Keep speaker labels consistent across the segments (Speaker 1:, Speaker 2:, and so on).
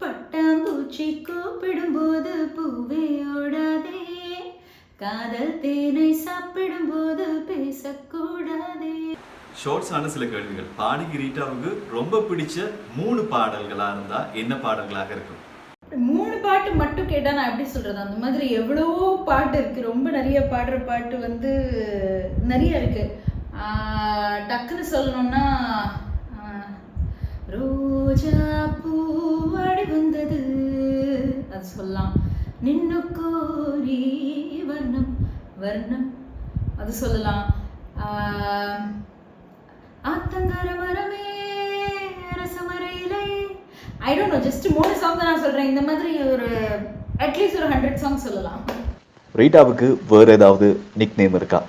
Speaker 1: பட்டாம்பூச்சி கூப்பிடும்போது பூவே ஓடாதே. காதல் தேனை சாப்பிடும்போது பேசக்கூடாதே.
Speaker 2: ஷார்ட்ஸான சில கேள்விகள். பாடகி ரீட்டாவுக்கு ரொம்ப பிடிச்ச மூணு பாடல்களா இருந்தா என்ன பாடல்களாக இருக்கும்?
Speaker 1: மூணு பாட்டு மட்டும் கேட்டா நான் எப்படி சொல்றது? அந்த மாதிரி எவ்வளவோ பாட்டு இருக்கு. ரொம்ப நிறைய பாடுற பாட்டு வந்து நிறைய இருக்கு. ஆஹ் டக்குன்னு சொல்லணும்னா ரோஜா அது சொல்லலாம். நின்னு கோரி வர்ணம் வர்ணம். அது சொல்லலாம். ஆஹ் ஆத்தங்கர மரமே ரசமரையிலே ஐ டோன்ட் நோ ஜஸ்ட் மூணு சாங் தான் நான் சொல்றேன். இந்த மாதிரி ஒரு அட்லீஸ்ட் ஒரு ஹண்ட்ரட் சாங் சொல்லலாம்.
Speaker 3: ரீட்டாவுக்கு வேற ஏதாவது நிக் நேம் இருக்கா?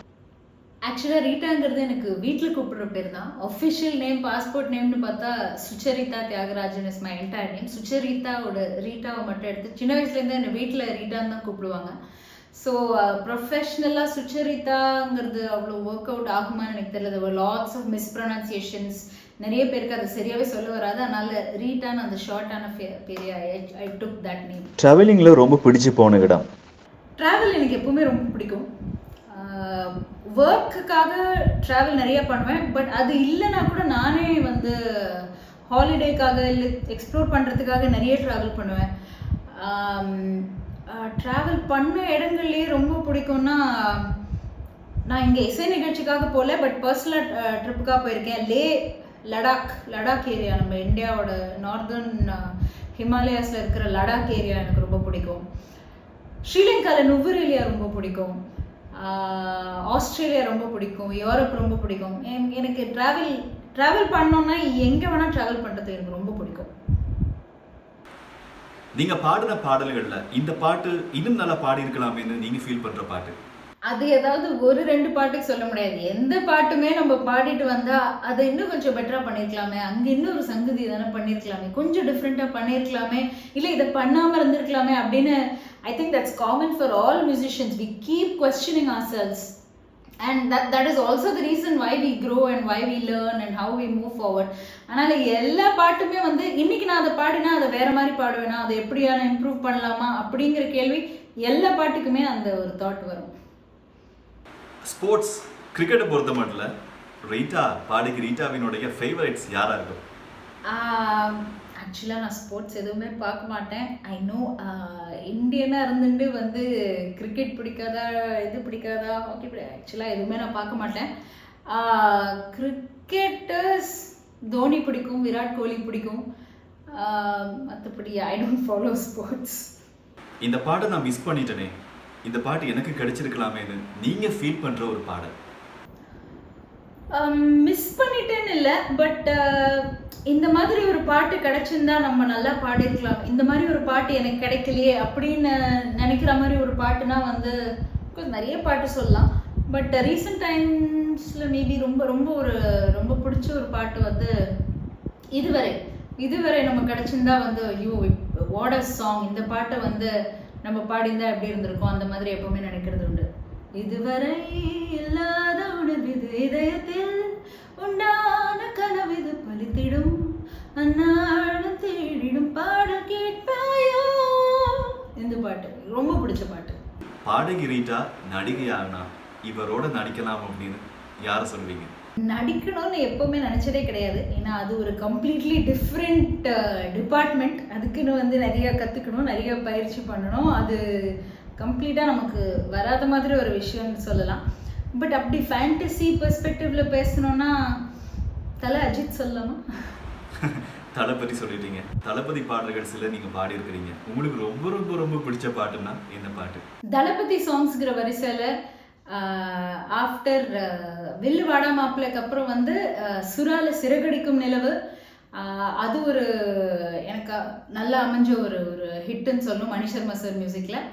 Speaker 1: ஆக்சுவலாக ரீட்டாங்கிறது எனக்கு வீட்டில் கூப்பிடுற பேர் தான். ஒஃபிஷியல் நேம் பாஸ்போர்ட் நேம்னு பார்த்தா Sucharitha Thiyagarajan is my entire name சுச்சரிதாவோட ரீட்டாவை மட்டும் எடுத்து சின்ன வயசுலேருந்து என்னை வீட்டில் ரீட்டான்னு தான் கூப்பிடுவாங்க. ஸோ ப்ரொஃபஷ்னலாக சுச்சரிதாங்கிறது அவ்வளோ ஒர்க் அவுட் ஆகுமான்னு எனக்கு தெரியல. லாட்ஸ் ஆஃப் மிஸ்ப்ரொனன்சியேஷன்ஸ் நிறைய பேருக்கு அது சரியாகவே சொல்ல வராது. அதனால ரீட்டான்னு அந்த ஷார்ட்டான பேர் ஐ டுக் தட் நேம்
Speaker 3: ட்ராவலிங்ல ரொம்ப பிடிச்சு போன இடம்?
Speaker 1: ட்ராவல் எனக்கு எப்பவுமே ரொம்ப பிடிக்கும். ஒர்க்குக்காக ட்ராவல் நிறைய பண்ணுவேன். பட் அது இல்லைன்னா கூட நானே வந்து ஹாலிடேக்காக இல்லை எக்ஸ்ப்ளோர் பண்ணுறதுக்காக நிறைய ட்ராவல் பண்ணுவேன். ட்ராவல் பண்ண இடங்கள்லேயே ரொம்ப பிடிக்கும்னா நான் இங்கே இசை நிகழ்ச்சிக்காக போகல பட் பர்சனல் ட்ரிப்புக்காக போயிருக்கேன். லே லடாக் லடாக் ஏரியா நம்ம இந்தியாவோட நார்தர்ன் ஹிமாலயாஸில் இருக்கிற லடாக் ஏரியா எனக்கு ரொம்ப பிடிக்கும். ஸ்ரீலங்காவில் நுவரெலியா ரொம்ப பிடிக்கும். ஆஸ்திரேலியா ரொம்ப பிடிக்கும் யூரோப் ரொம்ப பிடிக்கும். என்- எனக்கு ட்ராவல் ட்ராவல் பண்ணோன்னா எங்கே வேணால் ட்ராவல் பண்ணுறது எனக்கு ரொம்ப பிடிக்கும்.
Speaker 2: நீங்க பாடின பாடல்கள்ல இந்த பாட்டு இன்னும் நல்லா பாடி இருக்கலாமேன்னு நீங்க ஃபீல் பண்ணுற பாட்டு?
Speaker 1: அது ஏதாவது ஒரு ரெண்டு பாட்டுக்கு சொல்ல முடியாது. எந்த பாட்டுமே நம்ம பாடிட்டு வந்தா அதை இன்னும் கொஞ்சம் பெட்டரா பண்ணிருக்கலாமே. அங்க இன்னும் ஒரு சங்கதி தானே பண்ணிருக்கலாமே. கொஞ்சம் டிஃப்ரெண்டா பண்ணிருக்கலாமே. இல்ல இதை பண்ணாம இருந்திருக்கலாமே அப்படின்னு I think that's common for all musicians we keep questioning ourselves and that that is also the reason why we grow and why we learn and how we move forward ஆனால் எல்லா பாட்டுமே வந்து இன்னைக்கு நான் அதை பாடினா அதை வேற மாதிரி பாடுவேனா? அதை எப்படியான இம்ப்ரூவ் பண்ணலாமா? அப்படிங்கிற கேள்வி எல்லா பாட்டுக்குமே அந்த ஒரு தாட் வரும்.
Speaker 2: ஸ்போர்ட்ஸ் கிரிக்கெட்டை பொறுத்த மட்டும் ரீட்டா பாடகி ரீட்டாவினுடைய ஃபேவரட்ஸ் யாரா இருக்கும்
Speaker 1: ஆக்சுவலாக நான் ஸ்போர்ட்ஸ் எதுவுமே பார்க்க மாட்டேன். ஐ நோ இந்தியனாக இருந்துட்டு வந்து கிரிக்கெட் பிடிக்காதா இது பிடிக்காதா? ஹாக்கி பிடி ஆக்சுவலாக எதுவுமே நான் பார்க்க மாட்டேன். கிரிக்கெட்டர்ஸ் தோனி பிடிக்கும் விராட் கோலி பிடிக்கும். மற்றபடி ஐ டோன்ட் ஃபாலோ ஸ்போர்ட்ஸ்
Speaker 2: இந்த பாட்டை நான் மிஸ் பண்ணிட்டேனே. இந்த பாட்டு எனக்கு கிடைச்சிருக்கலாமேன்னு நீங்க ஃபீல் பண்ற ஒரு பாடல்.
Speaker 1: மிஸ் பண்ணிட்டேன்னு இல்லை பட் இந்த மாதிரி ஒரு பாட்டு கிடைச்சிருந்தா நம்ம நல்லா பாடிருக்கலாம் இந்த மாதிரி ஒரு பாட்டு எனக்கு கிடைக்கலையே அப்படின்னு நினைக்கிற மாதிரி ஒரு பாட்டுனா வந்து கொஞ்சம் நிறைய பாட்டு சொல்லலாம். பட் ரீசெண்ட் டைம்ஸில் மேபி ரொம்ப ரொம்ப ஒரு ரொம்ப பிடிச்ச ஒரு பாட்டு வந்து இதுவரை. இதுவரை நம்ம கிடைச்சிருந்தா வந்து ஐயோ வாடர் சாங் இந்த பாட்டை வந்து நம்ம பாடிந்தா எப்படி இருந்திருக்கும்? அந்த மாதிரி எப்பவுமே நினைக்கிறது உண்டு. இதுவரை இல்லாத உணர்வு இதயத்தில் உண்டான கனவு இது பலித்திடும். அந்நாளும் தேடிடும் பாடல் கேட்பாயோ? இந்த பாட்டு ரொம்ப பிடிச்ச பாட்டு.
Speaker 2: பாடகி ரீட்டா நடிகையானா? இவரோட நடிக்கலாம் அப்படின்னு யார சொல்வீங்க?
Speaker 1: நடிக்கணும்னு எப்பவுமே நினச்சதே கிடையாது. ஏன்னா அது ஒரு கம்ப்ளீட்லி டிஃப்ரெண்ட் டிபார்ட்மெண்ட் அதுக்குன்னு வந்து நிறைய கற்றுக்கணும் நிறைய பயிற்சி பண்ணணும். அது கம்ப்ளீட்டாக நமக்கு வராத மாதிரி ஒரு விஷயம்னு சொல்லலாம். பட் அப்படி ஃபேண்டசி பெர்ஸ்பெக்டிவ்ல பேசணும்னா தலை அஜித் சொல்லலாமா?
Speaker 2: தளபதி சொல்லிட்டீங்க. தளபதி பாடல்கள் சில நீங்க பாடி இருக்கிறீங்க உங்களுக்கு ரொம்ப ரொம்ப ரொம்ப பிடிச்ச பாட்டுன்னா என்ன பாட்டு?
Speaker 1: தளபதி சாங்ஸ்ங்கிற வரிசையில் ஆஃப்டர் வில்லு வாடா மாப்பிளைக்கு அப்புறம் வந்து சுறால சிறகடிக்கும் நிலவு. அது ஒரு எனக்கு நல்லா அமைஞ்ச ஒரு ஒரு ஹிட்டுன்னு சொல்லணும் மணி சர்மா சார் மியூசிக்கில்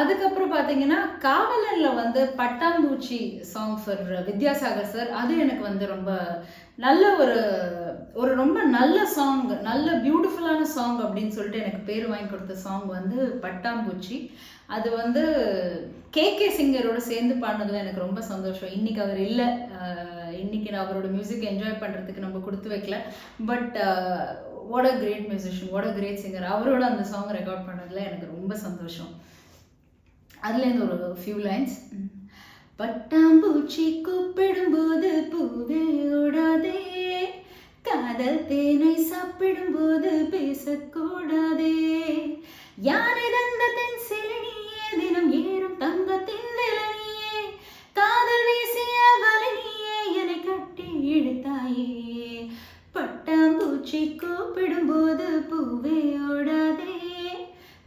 Speaker 1: அதுக்கப்புறம் பார்த்தீங்கன்னா காவலனில் வந்து பட்டாம்பூச்சி சாங் ஃபார் வித்யாசாகர் சார் அது எனக்கு வந்து ரொம்ப நல்ல ஒரு ஒரு ரொம்ப நல்ல சாங் நல்ல பியூட்டிஃபுல்லான சாங் அப்படின்னு சொல்லிட்டு எனக்கு பேர் வாங்கி கொடுத்த சாங் வந்து பட்டாம்பூச்சி. அது வந்து கே கே சிங்கரோட சேர்ந்து பாடினதுல எனக்கு ரொம்ப சந்தோஷம். இன்னைக்கு அவர் இல்லை. இன்னைக்கு நான் அவரோட மியூசிக் என்ஜாய் பண்ணுறதுக்கு நம்ம கொடுத்து வைக்கல. But what a great musician what a great singer அவரோட அந்த சாங் ரெக்கார்ட் பண்ணதில் எனக்கு ரொம்ப சந்தோஷம். அதுலேருந்து ஒரு ஃபியூ லைன்ஸ் பட்டாம்பூச்சி கூப்பிடும்போது பூவே ஓடாதே. காதல் தேனை சாப்பிடும்போது பேசக்கூடாதே. யார் தந்தத்தின்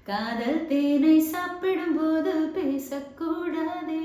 Speaker 1: காதல் தேனை சாப்பிடும்போது பேசக்கூடாதே.